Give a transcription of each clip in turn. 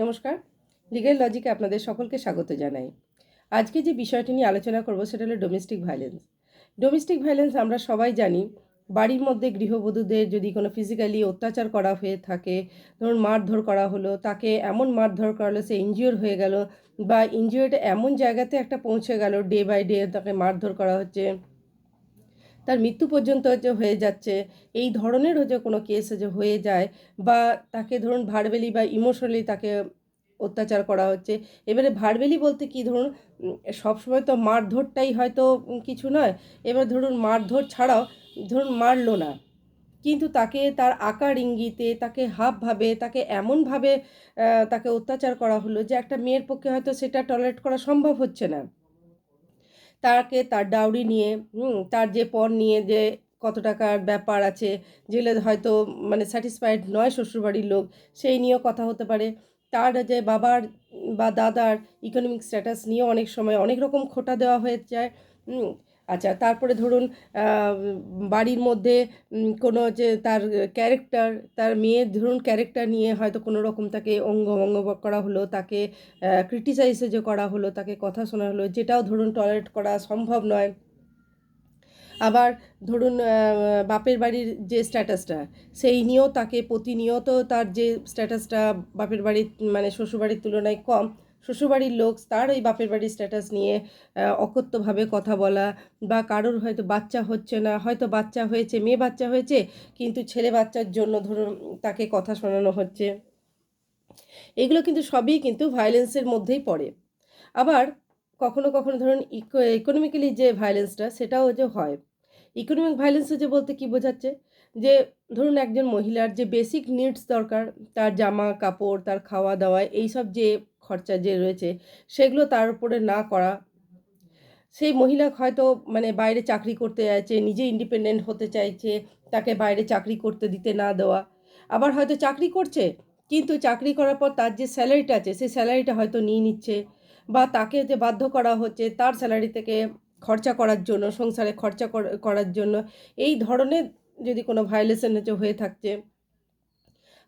নমস্কার। লিগেল লজিকে আপনাদের সকলকে স্বাগত জানাই। আজকে যে বিষয়টি নিয়ে আলোচনা করব সেটা হলো ডোমেস্টিক ভায়োলেন্স ডোমেস্টিক ভায়োলেন্স আমরা সবাই জানি, বাড়ির মধ্যে গৃহবধূদের যদি কোনো ফিজিক্যালি অত্যাচার করা হয়ে থাকে, ধরুন মারধর করা হলো, তাকে এমন মারধর করা করালো, সে ইনজিওর হয়ে গেল বা ইনজিওর্ড এমন জায়গাতে একটা পৌঁছে গেল ডে বাই ডে তাকে মারধর করা হচ্ছে তার মৃত্যু পর্যন্ত হচ্ছে হয়ে যাচ্ছে, এই ধরনের হচ্ছে কোনো কেস হচ্ছে হয়ে যায় বা তাকে ধরুন ভার্বেলি বা ইমোশনালি তাকে অত্যাচার করা হচ্ছে, এবারে ভার্বেলি বলতে কি ধরুন সবসময় তো মারধরটাই হয়তো কিছু নয়, এবার ধরুন মারধর ছাড়াও ধরুন মারলো না, কিন্তু তাকে তার আকার ইঙ্গিতে, তাকে হাবভাবে তাকে এমনভাবে তাকে অত্যাচার করা হলো যে একটা মেয়ের পক্ষে হয়তো সেটা টলারেট করা সম্ভব হচ্ছে না। তাকে তার ডাউরি নিয়ে তার যে পণ নিয়ে যে কত টাকার ব্যাপার আছে যেগুলো হয়তো মানে স্যাটিসফাইড নয় শ্বশুরবাড়ির লোক, সেই নিয়েও কথা হতে পারে। তার যে বাবার বা দাদার ইকোনমিক স্ট্যাটাস নিয়ে অনেক সময় অনেক রকম খোটা দেওয়া হয়ে যায় আচ্ছা তারপরে ধরুন বাড়ির মধ্যে কোনো যে তার ক্যারেক্টার তার মেয়ের ধরুন ক্যারেক্টার নিয়ে হয়তো কোনো রকম তাকে অঙ্গভঙ্গ করা হলো, তাকে ক্রিটিসাইজে যে করা হলো, তাকে কথা শোনা হলো, যেটাও ধরুন টলারেট করা সম্ভব নয়। আবার ধরুন বাপের বাড়ির যে স্ট্যাটাসটা সেই নিয়েও তাকে প্রতিনিয়ত তার যে স্ট্যাটাসটা বাপের বাড়ির মানে শ্বশুরবাড়ির তুলনায় কম শ্বশুরবাড়ির লোক, তার ওই বাপের বাড়ির স্ট্যাটাস নিয়ে অকথ্যভাবে কথা বলা বা কারোর হয়তো বাচ্চা হচ্ছে না, হয়তো বাচ্চা হয়েছে, মেয়ে বাচ্চা হয়েছে, কিন্তু ছেলে বাচ্চার জন্য ধরুন তাকে কথা শোনানো হচ্ছে। এগুলো কিন্তু সবই কিন্তু ভায়োলেন্সের মধ্যেই পড়ে। আবার কখনো কখনো ধরুন ইকো ইকোনমিক্যালি যে ভায়োলেন্সটা সেটাও যে হয়। ইকোনমিক ভায়োলেন্স যে বলতে কি বোঝাচ্ছে? যে ধরুন একজন মহিলার যে বেসিক নিডস দরকার, তার জামা কাপড় তার খাওয়া দাওয়া এইসব যে খরচা যে রয়েছে, সেগুলো তার উপরে না করা। সেই মহিলা হয়তো মানে বাইরে চাকরি করতে চাইছে নিজে ইন্ডিপেন্ডেন্ট হতে চাইছে, তাকে বাইরে চাকরি করতে দিতে না দেওয়া। আবার হয়তো চাকরি করছে, কিন্তু চাকরি করার পর তার যে স্যালারিটা আছে, সেই স্যালারিটা হয়তো নিয়ে নিচ্ছে বা তাকে যে বাধ্য করা হচ্ছে তার স্যালারি থেকে খরচা করার জন্য, সংসারে খরচা করার জন্য। এই ধরনের যদি কোনো ভায়োলেশন হচ্ছে হয়ে থাকছে,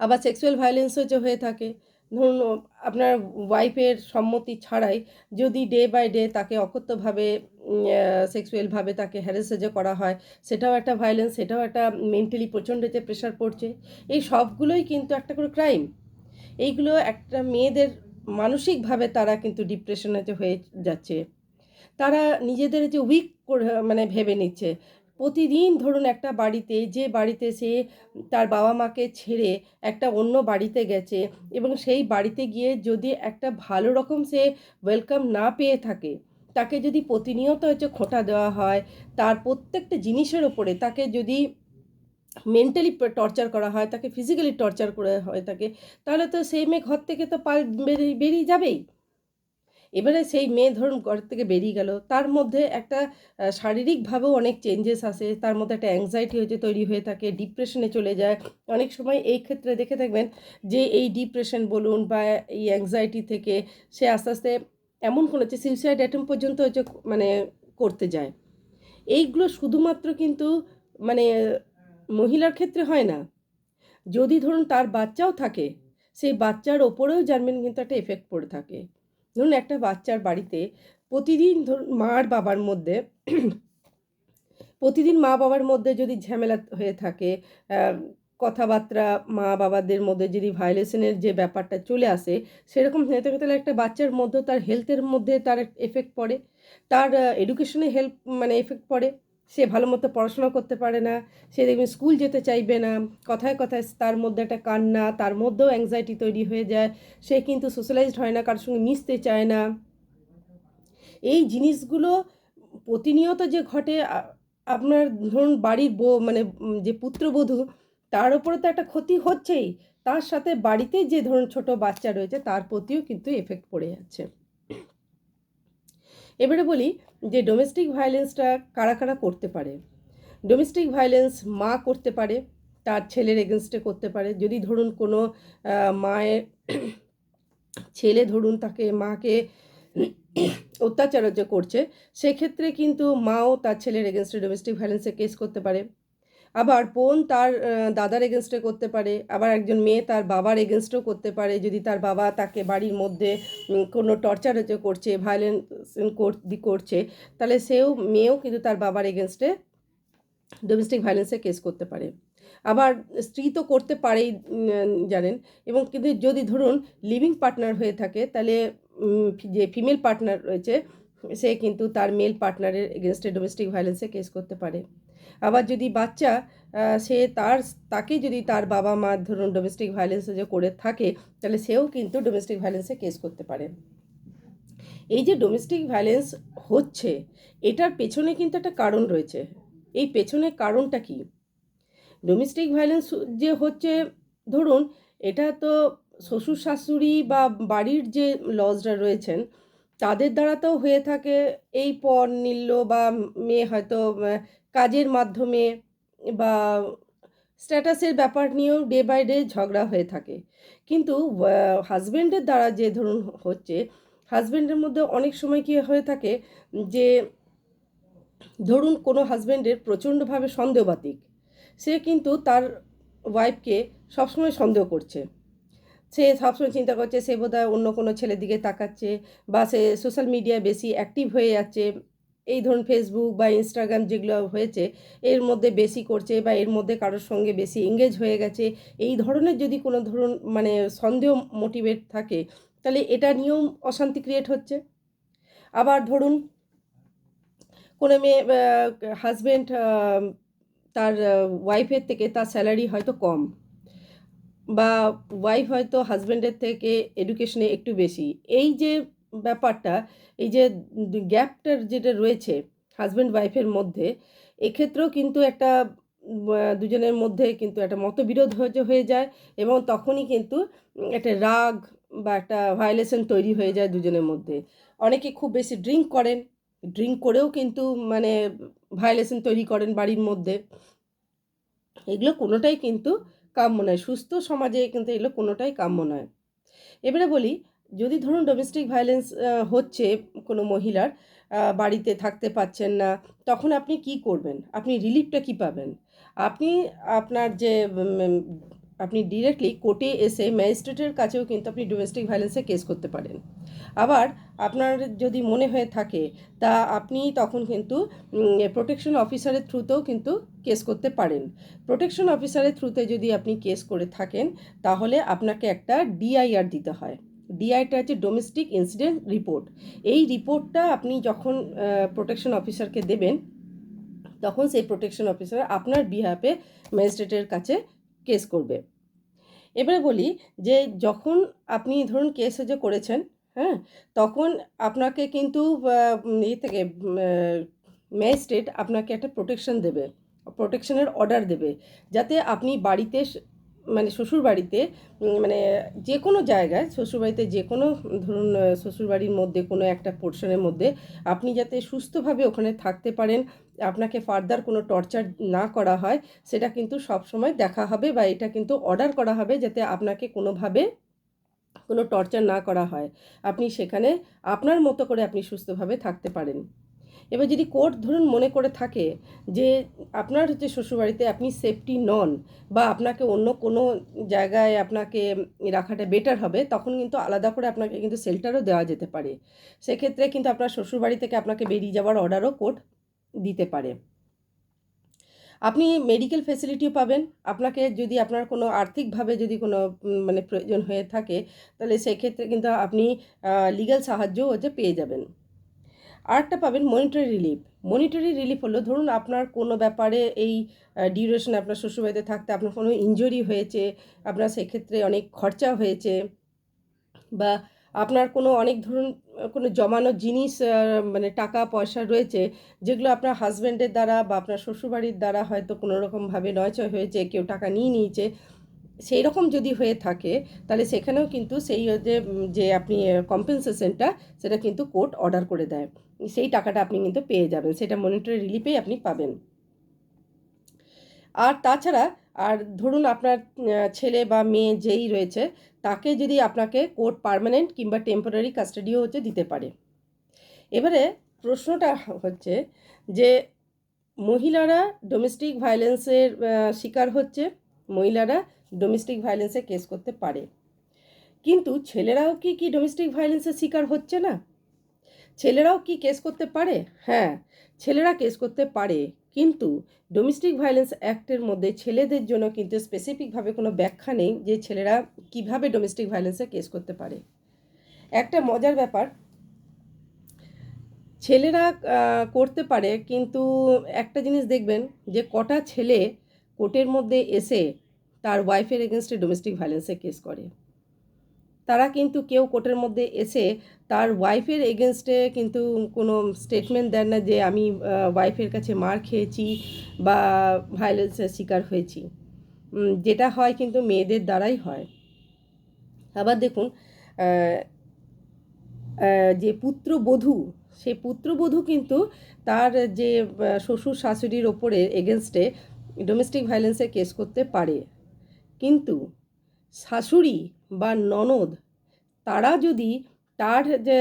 আবার সেক্সুয়াল ভায়োলেন্সও যে হয়ে থাকে ধরুন আপনার ওয়াইফের সম্মতি ছাড়াই যদি ডে বাই ডে তাকে অকথ্যভাবে সেক্সুয়ালভাবে তাকে হ্যারেসে যে করা হয়, সেটাও একটা ভায়োলেন্স সেটাও একটা মেন্টালি প্রচণ্ড যে প্রেশার পড়ছে, এই সবগুলোই কিন্তু একটা করে ক্রাইম এইগুলো একটা মেয়েদের মানসিকভাবে তারা কিন্তু ডিপ্রেশনে যে হয়ে যাচ্ছে। তারা নিজেদের যে উইক মানে ভেবে নিচ্ছে প্রতিদিন ধরুন একটা বাড়িতে, যে বাড়িতে সে তার বাবা মাকে ছেড়ে একটা অন্য বাড়িতে গেছে এবং সেই বাড়িতে গিয়ে যদি একটা ভালো রকম সে ওয়েলকাম না পেয়ে থাকে, তাকে যদি প্রতিনিয়ত হচ্ছে খোঁটা দেওয়া হয়, তার প্রত্যেকটা জিনিসের ওপরে তাকে যদি মেন্টালি টর্চার করা হয়, তাকে ফিজিক্যালি টর্চার করা হয় তাকে, তাহলে তো সেই মেয়ে ঘর থেকে তো পাল বেরিয়ে যাবেই। এবারে সেই মেয়ে ধরুন ঘর থেকে বেরিয়ে গেল, তার মধ্যে একটা শারীরিকভাবেও অনেক চেঞ্জেস আসে, তার মধ্যে একটা অ্যাংজাইটি হয়েছে তৈরি হয়ে থাকে ডিপ্রেশনে চলে যায়। অনেক সময় এই ক্ষেত্রে দেখে থাকবেন যে এই ডিপ্রেশন বলুন বা এই অ্যাংজাইটি থেকে সে আস্তে আস্তে এমন কোনো হচ্ছে সুইসাইড অ্যাটেম্প পর্যন্ত হচ্ছে মানে করতে যায়। এইগুলো শুধুমাত্র কিন্তু মানে মহিলার ক্ষেত্রে হয় না। যদি ধরুন তার বাচ্চাও থাকে, সেই বাচ্চার ওপরেও জানবেন কিন্তু একটা এফেক্ট পড়ে থাকে। ধরুন একটা বাচ্চার বাড়িতে প্রতিদিন ধরুন মা আর বাবার মধ্যে প্রতিদিন মা বাবার মধ্যে যদি ঝামেলা হয়ে থাকে কথাবার্তা, মা বাবাদের মধ্যে যদি ভায়োলেশনের যে ব্যাপারটা চলে আসে, সেরকম থাকে তাহলে একটা বাচ্চার মধ্যে তার হেলথের মধ্যে তার এফেক্ট পড়ে। তার এডুকেশনে হেল্প মানে এফেক্ট পড়ে। সে ভালো মতো পড়াশোনা করতে পারে না, সে দেখবেন স্কুল যেতে চাইবে না, কথায় কথায় তার মধ্যে একটা কান্না, তার মধ্যেও অ্যাংজাইটি তৈরি হয়ে যায়, সে কিন্তু সোশ্যালাইজড হয় না, কারোর সঙ্গে মিশতে চায় না। এই জিনিসগুলো প্রতিনিয়ত যে ঘটে আপনার ধরুন বাড়ির বউ মানে যে পুত্রবধূ, তার উপরে তো একটা ক্ষতি হচ্ছেই, তার সাথে বাড়িতে যে ধরুন ছোট বাচ্চা রয়েছে, তার প্রতিও কিন্তু এফেক্ট পড়ে যাচ্ছে। এবারে বলি যে ডোমেস্টিক ভায়োলেন্সটা কারা কারা করতে পারে? ডোমেস্টিক ভায়োলেন্স মা করতে পারে, তার ছেলের এগেনস্টে করতে পারে। যদি ধরুন কোনো মায়ের ছেলে ধরুন তাকে, মাকে অত্যাচার যে করছে, সেক্ষেত্রে কিন্তু মাও তার ছেলের এগেনস্টে ডোমেস্টিক ভায়োলেন্সে কেস করতে পারে। আবার বোন তার দাদার এগেনস্টে করতে পারে, আবার একজন মেয়ে তার বাবার এগেনস্টও করতে পারে, যদি তার বাবা তাকে বাড়ির মধ্যে কোনো টর্চার করছে ভায়োলেন্স করছে, তাহলে সেও, মেয়েও কিন্তু তার বাবার এগেনস্টে ডোমেস্টিক ভায়োলেন্সে কেস করতে পারে। আবার স্ত্রী তো করতে পারেই জানেন, এবং কিন্তু যদি ধরুন লিভিং পার্টনার হয়ে থাকে, তাহলে যে ফিমেল পার্টনার রয়েছে, সে কিন্তু তার মেল পার্টনারের এগেনস্টে ডোমেস্টিক ভায়োলেন্সে কেস করতে পারে। আবার যদি বাচ্চা সে তার, তাকে যদি তার বাবা মা ধরুন ডোমেস্টিক ভায়োলেন্সে যে করে থাকে, তাহলে সেও কিন্তু ডোমেস্টিক ভায়োলেন্সে কেস করতে পারে। এই যে ডোমেস্টিক ভায়োলেন্স হচ্ছে, এটার পেছনে কিন্তু একটা কারণ রয়েছে। এই পেছনে কারণটা কি? ডোমেস্টিক ভায়োলেন্স যে হচ্ছে, ধরুন এটা তো শ্বশুর শাশুড়ি বা বাড়ির যে লজরা রয়েছেন, তাদের দ্বারা তো হয়ে থাকে, এই পর নিল বা মেয়ে হয়তো কাজের মাধ্যমে বা স্ট্যাটাসের ব্যাপার নিয়েও ডে বাই ডে ঝগড়া হয়ে থাকে। কিন্তু হাজব্যান্ডের দ্বারা যে ধরুন হচ্ছে হাজব্যান্ডের মধ্যে অনেক সময় কী হয়ে থাকে যে, ধরুন কোনো হাজব্যান্ডের প্রচণ্ডভাবে সন্দেহবাতিক, সে কিন্তু তার ওয়াইফকে সবসময় সন্দেহ করছে। সে সবসময় চিন্তা করছে, সে বোধহয় অন্য কোনো ছেলের দিকে তাকাচ্ছে বা সে সোশ্যাল মিডিয়ায় বেশি অ্যাক্টিভ হয়ে যাচ্ছে। এই ধরুন ফেসবুক বা ইনস্টাগ্রাম যেগুলো হয়েছে, এর মধ্যে বেশি করছে বা এর মধ্যে কারোর সঙ্গে বেশি এঙ্গেজ হয়ে গেছে, এই ধরনের যদি কোনো ধরুন মানে সন্দেহ মোটিভেট থাকে, তাহলে এটা নিয়েও অশান্তি ক্রিয়েট হচ্ছে। আবার ধরুন কোনো মেয়ে হাজব্যান্ড তার ওয়াইফের থেকে তার স্যালারি হয়তো কম বা ওয়াইফ হয়তো হাজব্যান্ডের থেকে এডুকেশনে একটু বেশি। এই যে ব্যাপারটা, এই যে গ্যাপটার যেটা রয়েছে হাজব্যান্ড ওয়াইফের মধ্যে, এক্ষেত্রেও কিন্তু একটা দুজনের মধ্যে কিন্তু একটা মতবিরোধ হয়ে যায় এবং তখনই কিন্তু একটা রাগ বা একটা ভায়োলেশন তৈরি হয়ে যায় দুজনের মধ্যে। অনেকে খুব বেশি ড্রিঙ্ক করেন ড্রিঙ্ক করেও কিন্তু মানে ভায়োলেশন তৈরি করেন বাড়ির মধ্যে। এগুলো কোনোটাই কিন্তু কাম্য নয়, সুস্থ সমাজে কিন্তু এগুলো কোনোটাই কাম্য নয়। এবারে বলি যদি ধরুন ডোমেস্টিক ভায়োলেন্স হচ্ছে কোনো মহিলার বাড়িতে থাকতে পাচ্ছেন না, তখন আপনি কি করবেন? আপনি রিলিফটা কি পাবেন? আপনি আপনার যে আপনি ডিরেক্টলি কোর্টে এসে ম্যাজিস্ট্রেটের কাছেও কিন্তু আপনি ডোমেস্টিক ভায়োলেন্সে কেস করতে পারেন। আবার আপনার যদি মনে হয়ে থাকে, তা আপনি তখন কিন্তু প্রোটেকশন অফিসারের থ্রুতেও কিন্তু কেস করতে পারেন। প্রোটেকশন অফিসারের থ্রুতে যদি আপনি কেস করে থাকেন, তাহলে আপনাকে একটা ডিআইআর দিতে হয়। ডিআইটা হচ্ছে ডোমেস্টিক ইনসিডেন্ট রিপোর্ট এই রিপোর্টটা আপনি যখন প্রোটেকশন অফিসারকে দেবেন, তখন সেই প্রোটেকশন অফিসার আপনার বিহাফে ম্যাজিস্ট্রেটের কাছে কেস করবে। এবারে বলি যে, যখন আপনি ধরুন কেস যে করেছেন হ্যাঁ তখন আপনাকে কিন্তু ইয়ে থেকে ম্যাজিস্ট্রেট আপনাকে একটা প্রোটেকশন দেবে প্রোটেকশনের অর্ডার দেবে, যাতে আপনি বাড়িতে মানে শ্বশুর বাড়িতে মানে যে কোনো জায়গায়, শ্বশুরবাড়িতে যে কোনো ধরুন শ্বশুরবাড়ির মধ্যে কোনো একটা পোর্শনের মধ্যে আপনি যাতে সুস্থভাবে ওখানে থাকতে পারেন, আপনাকে ফার্দার কোনো টর্চার না করা হয়, সেটা কিন্তু সব সময় দেখা হবে বা এটা কিন্তু অর্ডার করা হবে যাতে আপনাকে কোনোভাবে কোনো টর্চার না করা হয়। আপনি সেখানে আপনার মতো করে আপনি সুস্থভাবে থাকতে পারেন। এবার যদি কোর্ট ধরুন মনে করে থাকে যে আপনার হচ্ছে শ্বশুরবাড়িতে আপনি সেফটি নন বা আপনাকে অন্য কোনো জায়গায় আপনাকে রাখাটা বেটার হবে, তখন কিন্তু আলাদা করে আপনাকে কিন্তু শেল্টারও দেওয়া যেতে পারে। সেক্ষেত্রে কিন্তু আপনার শ্বশুরবাড়ি থেকে আপনাকে বেরিয়ে যাওয়ার অর্ডারও কোর্ট দিতে পারে। আপনি মেডিকেল ফেসিলিটিও পাবেন। আপনাকে যদি আপনার কোনো আর্থিকভাবে যদি কোনো মানে প্রয়োজন হয়ে থাকে, তাহলে সেক্ষেত্রে কিন্তু আপনি লিগ্যাল সাহায্যও হচ্ছে পেয়ে যাবেন। আরেকটা পাবেন মনিটারি রিলিফ মনিটারি রিলিফ হলো ধরুন আপনার কোনো ব্যাপারে এই ডিউরেশন আপনার শ্বশুরবাড়িতে থাকতে আপনার কোনো ইনজুরি হয়েছে, আপনার সেক্ষেত্রে অনেক খরচা হয়েছে, বা আপনার কোনো অনেক ধরুন, কোনো জমানো জিনিস মানে টাকা পয়সা রয়েছে, যেগুলো আপনার হাজব্যান্ডের দ্বারা বা আপনার শ্বশুরবাড়ির দ্বারা হয়তো কোনো রকমভাবে নয়চয় হয়েছে, কেউ টাকা নিয়ে নিয়েছে সেই রকম যদি হয়ে থাকে, তাহলে সেখানেও কিন্তু সেই যে যে আপনি কম্পেনসেশনটা সেটা কিন্তু কোর্ট অর্ডার করে দেয়। সেই টাকাটা আপনি কিন্তু পেয়ে যাবেন, সেটা মনিটরি রিলিফেই আপনি পাবেন। আর তাছাড়া, আর ধরুন আপনার ছেলে বা মেয়ে যেই রয়েছে, তাকে যদি আপনাকে কোর্ট পার্মানেন্ট কিংবা টেম্পোরারি কাস্টাডিও হচ্ছে দিতে পারে। এবারে প্রশ্নটা হচ্ছে যে, মহিলারা ডোমেস্টিক ভায়োলেন্সের শিকার হচ্ছে, মহিলারা ডোমেস্টিক ভায়োলেন্সে কেস করতে পারে। কিন্তু ছেলেরাও কি কি ডোমেস্টিক ভায়োলেন্সের শিকার হচ্ছে না? ছেলেরাও কি কেস করতে পারে? হ্যাঁ ছেলেরা কেস করতে পারে। কিন্তু ডোমেস্টিক ভায়োলেন্স অ্যাক্টের মধ্যে ছেলেদের জন্য কিন্তু স্পেসিফিকভাবে কোনো ব্যাখ্যা নেই যে ছেলেরা কীভাবে ডোমেস্টিক ভায়োলেন্সে কেস করতে পারে। একটা মজার ব্যাপার, ছেলেরা করতে পারে, কিন্তু একটা জিনিস দেখবেন যে কটা ছেলে কোর্টের মধ্যে এসে তার ওয়াইফের এগেনস্টে ডোমেস্টিক ভায়োলেন্সে কেস করে। তারা কিন্তু কেউ কোর্টের মধ্যে এসে তার ওয়াইফের এগেনস্টে কিন্তু কোনো স্টেটমেন্ট দেন না যে আমি ওয়াইফের কাছে মার খেয়েছি বা ভায়োলেন্সের শিকার হয়েছি। যেটা হয় কিন্তু মেয়েদের দ্বারাই হয়। আবার দেখুন যে পুত্রবধূ, সেই পুত্রবধূ কিন্তু তার যে শ্বশুর শাশুড়ির ওপরে এগেনস্টে ডোমেস্টিক ভায়োলেন্সে কেস করতে পারে। কিন্তু শাশুড়ি বা ননদ, তারা যদি তার যে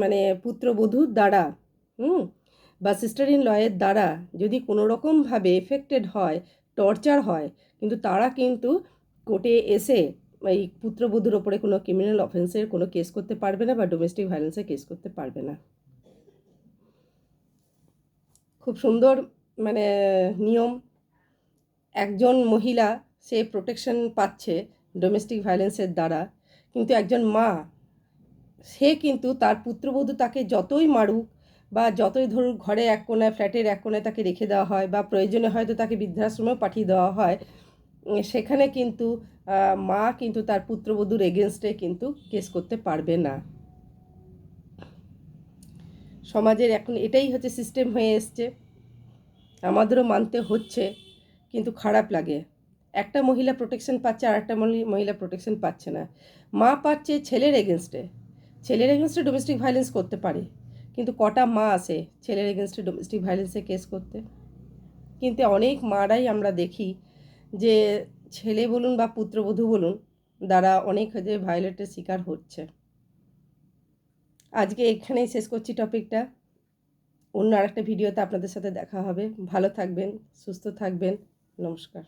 মানে পুত্রবধূর দ্বারা, হুম, বা সিস্টার ইন লয়ের দ্বারা যদি কোনো রকমভাবে এফেক্টেড হয় টর্চার হয়, কিন্তু তারা কিন্তু কোর্টে এসে এই পুত্রবধূর ওপরে কোনো ক্রিমিনাল অফেন্সের কোনো কেস করতে পারবে না বা ডোমেস্টিক ভায়োলেন্সে কেস করতে পারবে না। খুব সুন্দর মানে নিয়ম। একজন মহিলা সে প্রোটেকশন পাচ্ছে ডোমেস্টিক ভায়োলেন্সের দ্বারা। কিন্তু একজন মা, সে কিন্তু তার পুত্রবধূ তাকে যতই মারুক বা যতই ধরুক ঘরে এক কোণায় ফ্ল্যাটের এক কোণায় তাকে রেখে দেওয়া হয় বা প্রয়োজনে হয়তো তাকে বৃদ্ধাশ্রমেও পাঠিয়ে দেওয়া হয় সেখানে কিন্তু মা কিন্তু তার পুত্রবধূর এগেনস্টে কিন্তু কেস করতে পারবে না। সমাজের এখন এটাই হচ্ছে সিস্টেম হয়ে এসছে। আমাদেরও মানতে হচ্ছে, কিন্তু খারাপ লাগে। একটা মহিলা প্রোটেকশন পাচ্ছে আর একটা মহিলা প্রোটেকশন পাচ্ছে না। মা পাচ্ছে ছেলের এগেনস্টে ছেলের এগেনস্টে ডোমেস্টিক ভায়োলেন্স করতে পারে, কিন্তু কটা মা আসে ছেলের এগেনস্টে ডোমেস্টিক ভায়োলেন্সে কেস করতে? কিন্তু অনেক মারাই আমরা দেখি যে ছেলে বলুন বা পুত্রবধূ বলুন, দ্বারা অনেক যে ভায়োলেটের শিকার হচ্ছে। আজকে এখানেই শেষ করছি টপিকটা অন্য আরেকটা ভিডিওতে আপনাদের সাথে দেখা হবে। ভালো থাকবেন, সুস্থ থাকবেন। নমস্কার।